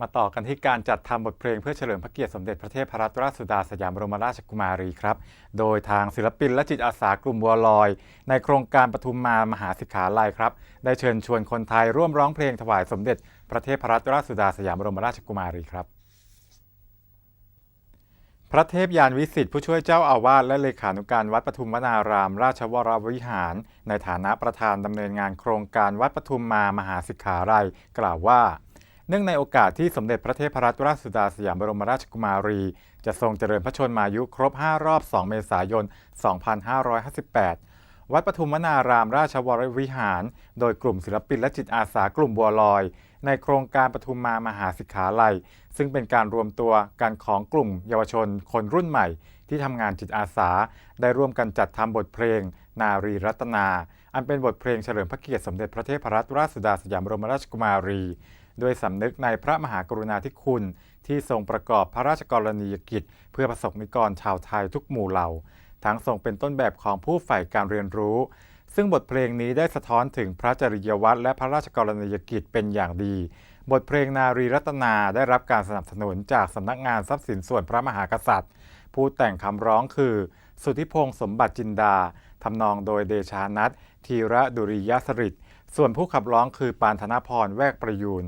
มาต่อกันที่การจัดทำบทเพลงเพื่อเฉลิมพระเกียรติสมเด็จพระเทพรัตนราชสุดาสยามบรมราชกุมารีครับ โดยทางศิลปินและจิตอาสากลุ่มบัวลอย ในโครงการปทุมมามหาสิกขาลัยครับ ได้เชิญชวนคนไทยร่วมร้องเพลงถวายสมเด็จพระเทพรัตนราชสุดาสยามบรมราชกุมารีครับพระเทพยานวิสิทธิ์ผู้ช่วยเจ้าอาวาสและเลขานุการวัดปทุมวนาราม ราชวรวิหาร ในฐานะประธานดำเนินงานโครงการวัดปทุมมามหาสิกขาลัยกล่าวว่า เนื่องในโอกาสที่สมเด็จพระเทพรัตนราชสุดาสยามบรมราชกุมารี จะทรงเจริญพระชนมายุครบ 5 รอบ 2 เมษายน 2558 วัดปทุมวนารามราชวรวิหาร โดยกลุ่มศิลปินและจิตอาสากลุ่มบัวลอย ในโครงการปทุมมามหาสิกขาลัย ซึ่งเป็นการรวมตัวกันของกลุ่มเยาวชนคนรุ่นใหม่ ที่ทำงานจิตอาสา ได้ร่วมกันจัดทำบทเพลง นารีรัตนา อันเป็นบทเพลงเฉลิมพระเกียรติสมเด็จพระเทพรัตนราชสุดาสยามบรมราชกุมารี ด้วยสำนึกในพระมหากรุณาธิคุณ ที่ทรงประกอบพระราชกรณียกิจ เพื่อประสบนิกรชาวไทยทุกหมู่เหล่า ทั้งทรงเป็นต้นแบบของผู้ใฝ่การเรียนรู้ ซึ่งบทเพลงนี้ได้สะท้อนถึงพระจริยวัตรและพระราชกรณียกิจเป็นอย่างดี บทเพลงนารีรัตนาได้รับการสนับสนุนจากสำนักงานทรัพย์สินส่วนพระมหากษัตริย์ ผู้แต่งคำร้องคือ สุทธิพงศ์สมบัติจินดาทำนองโดยเดชานัทธีระดุริยสริต ส่วนผู้ขับร้องคือปานธนพรแวกประยูน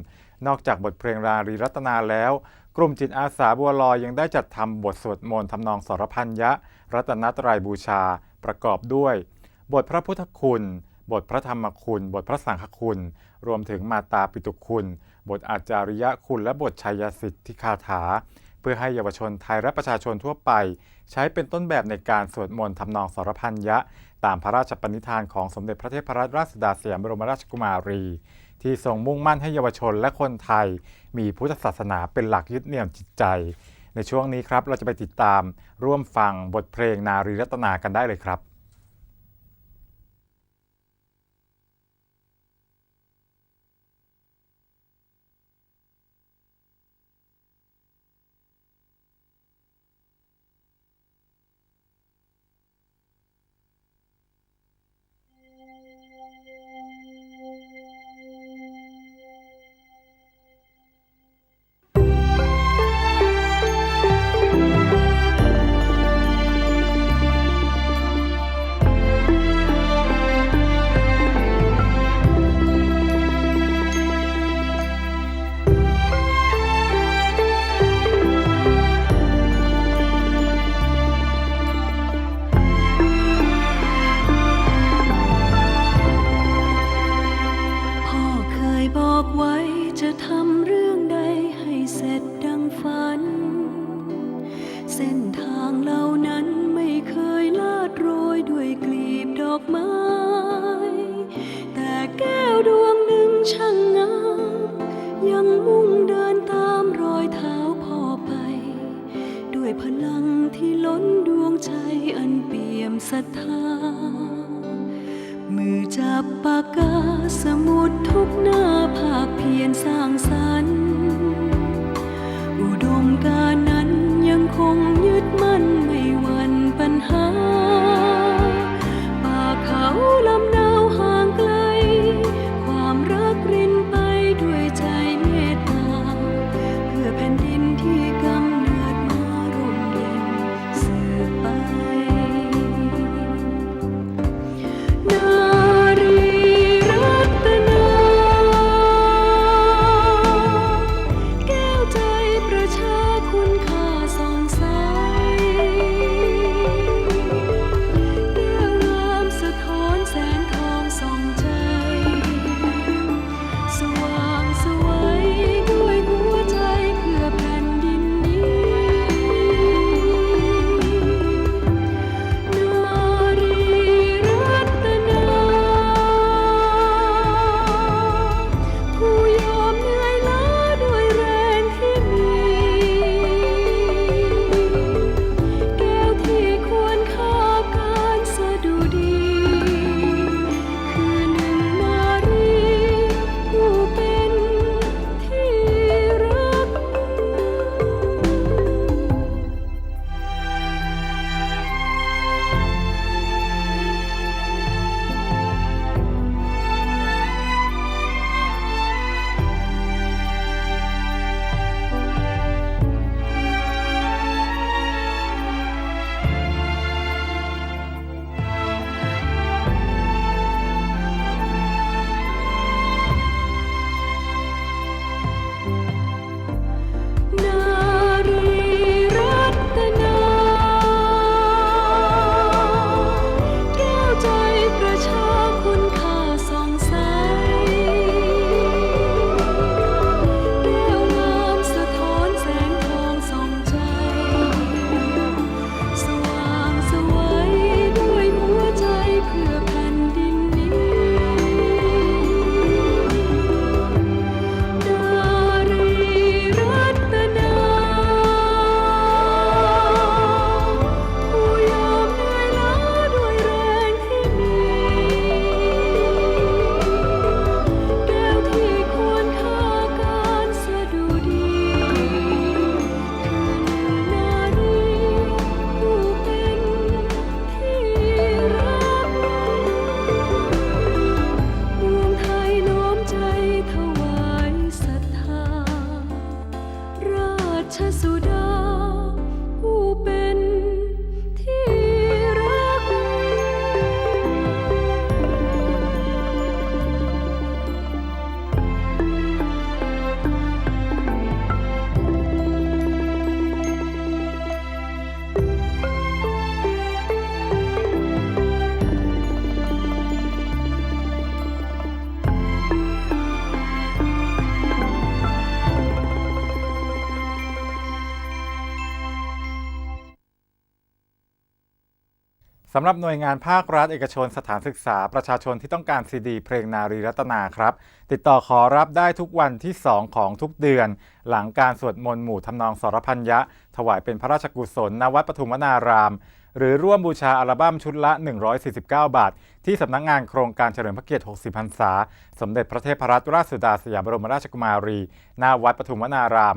นอกจากบทเพลงนารีรัตนาแล้ว กลุ่มจิตอาสาบัวลอยยังได้จัดทำบทสวดมนต์ทำนองสรพันยะ รัตนตรัยบูชา ประกอบด้วย บทพระพุทธคุณ บทพระธรรมคุณ บทพระสังฆคุณ รวมถึงมาตาปิตุคุณ บทอาจาริยะคุณและบทชัยสิทธิคาถา พื่อให้เยาวชนไทยและประชาชนทั่วไป ใช้เป็นต้นแบบในการสวดมนต์ทำนองสรพันยะ ตามพระราชปณิธานของสมเด็จพระเทพรัตนราชสุดาสยามบรมราชกุมารี ที่ทรงมุ่งมั่นให้เยาวชนและคนไทย มีพุทธศาสนาเป็นหลักยึดเหนี่ยวจิตใจ ในช่วงนี้ครับเราจะไปติดตามร่วมฟังบทเพลงนารีรัตนากันได้เลยครับ ฝัน เส้นทางเหล่านั้นไม่เคยลาดโรยด้วยกลีบดอกไม้ แต่แก้วดวงหนึ่งช่างงามยังมุ่งเดินตามรอยเท้าพ่อไป ด้วยพลังที่ล้นดวงใจอันเปี่ยมศรัทธา มือจับปากกาสมุดทุกหน้าภาคเพียรสร้างสรร สำหรับหน่วยงานภาครัฐเอกชนสถานศึกษาประชาชนที่ต้องการซีดีเพลงนารีรัตนาครับ ติดต่อขอรับได้ทุกวันที่ 2 ของทุกเดือน หลังการสวดมนต์หมู่ทำนองสรพัญญะ ถวายเป็นพระราชกุศลณวัดปทุมวนาราม หรือร่วมบูชาอัลบั้มชุดละ 149 บาท ที่สำนักงานโครงการเฉลิมพระเกียรติ 60 พรรษา สมเด็จพระเทพรัตนราชสุดาสยามบรมราชกุมารีณวัดปทุมวนาราม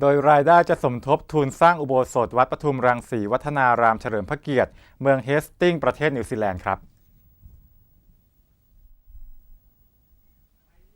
โดยรายได้จะสมทบทุนสร้างอุโบสถวัดปทุมรังสีวัฒนารามเฉลิมพระเกียรติ เมืองเฮสติงประเทศนิวซีแลนด์ครับ